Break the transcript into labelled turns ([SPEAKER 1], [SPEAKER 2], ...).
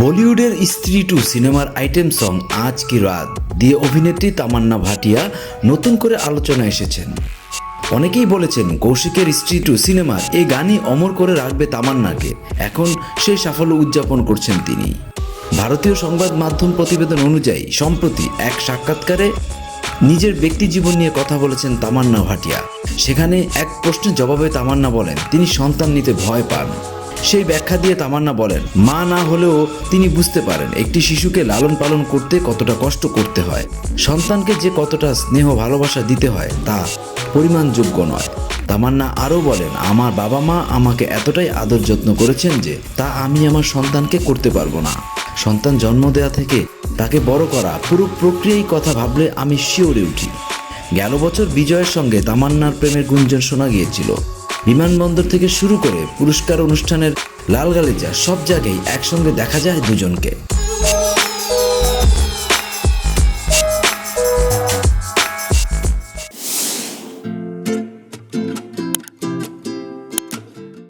[SPEAKER 1] বলিউডের স্ত্রী টু সিনেমার আইটেম সং আজ কি রাত? দিয়ে অভিনেত্রী তামান্না ভাটিয়া নতুন করে আলোচনায় এসেছেন। অনেকেই বলেছেন কৌশিকের স্ত্রী টু সিনেমার এই গানই অমর করে রাখবে তামান্নাকে। এখন সেই সাফল্য উদযাপন করছেন তিনি। ভারতীয় সংবাদ মাধ্যম প্রতিবেদন অনুযায়ী, সম্প্রতি এক সাক্ষাৎকারে নিজের ব্যক্তি জীবন নিয়ে কথা বলেছেন তামান্না ভাটিয়া। সেখানে এক প্রশ্নের জবাবে তামান্না বলেন, তিনি সন্তান নিতে ভয় পান। সেই ব্যাখ্যা দিয়ে তামান্না বলেন, মা না হলেও তিনি বুঝতে পারেন একটি শিশুকে লালন পালন করতে কতটা কষ্ট করতে হয়। সন্তানকে যে কতটা স্নেহ ভালোবাসা দিতে হয় তা পরিমাণযোগ্য নয়। তামান্না আরও বলেন, আমার বাবা মা আমাকে এতটাই আদর যত্ন করেছেন যে তা আমি আমার সন্তানকে করতে পারব না। সন্তান জন্ম দেওয়া থেকে তাকে বড় করা পুরো প্রক্রিয়াই কথা ভাবলে আমি শিওরে উঠি। গেল বছর বিজয়ের সঙ্গে তামান্নার প্রেমের গুঞ্জন শোনা গিয়েছিল। বিমানবন্দর থেকে শুরু করে পুরস্কার অনুষ্ঠানের লাল গালিচা সব জায়গায় একসঙ্গে দেখা যায় দুজনকে।